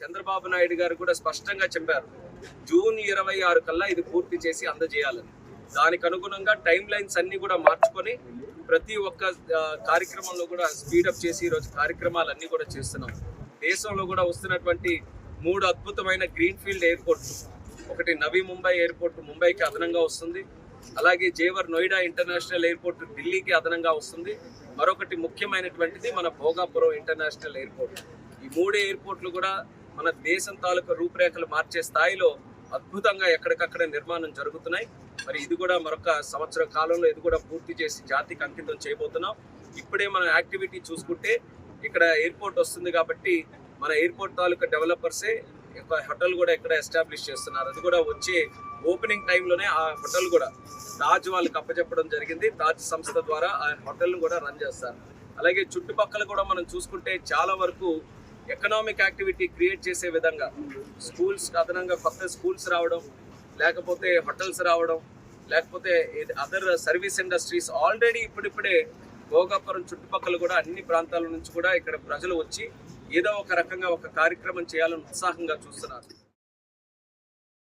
చంద్రబాబు నాయుడు గారు కూడా స్పష్టంగా చెప్పారు. జూన్ ఇరవై ఆరు కల్లా ఇది పూర్తి చేసి అందజేయాలని. దానికి అనుగుణంగా టైం లైన్స్ అన్ని కూడా మార్చుకొని ప్రతి ఒక్క కార్యక్రమంలో కూడా స్పీడప్ చేసి ఈరోజు కార్యక్రమాలన్నీ కూడా చేస్తున్నాం. దేశంలో కూడా వస్తున్నటువంటి మూడు అద్భుతమైన గ్రీన్ ఫీల్డ్ ఎయిర్పోర్ట్ ఒకటి నవీ ముంబై ఎయిర్పోర్ట్ ముంబైకి అదనంగా వస్తుంది. అలాగే జేవర్ నోయిడా ఇంటర్నేషనల్ ఎయిర్పోర్ట్ ఢిల్లీకి అదనంగా వస్తుంది. మరొకటి ముఖ్యమైనటువంటిది మన భోగాపురం ఇంటర్నేషనల్ ఎయిర్పోర్ట్. ఈ మూడే ఎయిర్పోర్ట్లు కూడా మన దేశం తాలూకా రూపురేఖలు మార్చే స్థాయిలో అద్భుతంగా ఎక్కడికక్కడ నిర్మాణం జరుగుతున్నాయి. మరి ఇది కూడా మరొక సంవత్సరం కాలంలో ఇది కూడా పూర్తి చేసి జాతికి అంకితం చేయబోతున్నాం. ఇప్పుడే మనం యాక్టివిటీ చూసుకుంటే ఇక్కడ ఎయిర్పోర్ట్ వస్తుంది కాబట్టి మన ఎయిర్పోర్ట్ తాలూకా డెవలపర్సే ఒక హోటల్ కూడా ఇక్కడ ఎస్టాబ్లిష్ చేస్తున్నారు. అది కూడా వచ్చే ఓపెనింగ్ టైంలోనే ఆ హోటల్ కూడా తాజ్ వాళ్ళకి అప్పచెప్పడం జరిగింది. తాజ్ సంస్థ ద్వారా ఆ హోటల్ను కూడా రన్ చేస్తారు. అలాగే చుట్టుపక్కల కూడా మనం చూసుకుంటే చాలా వరకు ఎకనామిక్ యాక్టివిటీ క్రియేట్ చేసే విధంగా స్కూల్స్ అదనంగా కొత్త స్కూల్స్ రావడం లేకపోతే హోటల్స్ రావడం లేకపోతే అదర్ సర్వీస్ ఇండస్ట్రీస్ ఆల్రెడీ ఇప్పుడిప్పుడే భోగాపురం చుట్టుపక్కల కూడా అన్ని ప్రాంతాల నుంచి కూడా ఇక్కడ ప్రజలు వచ్చి ఏదో ఒక రకంగా ఒక కార్యక్రమం చేయాలని ఉత్సాహంగా చూస్తున్నారు.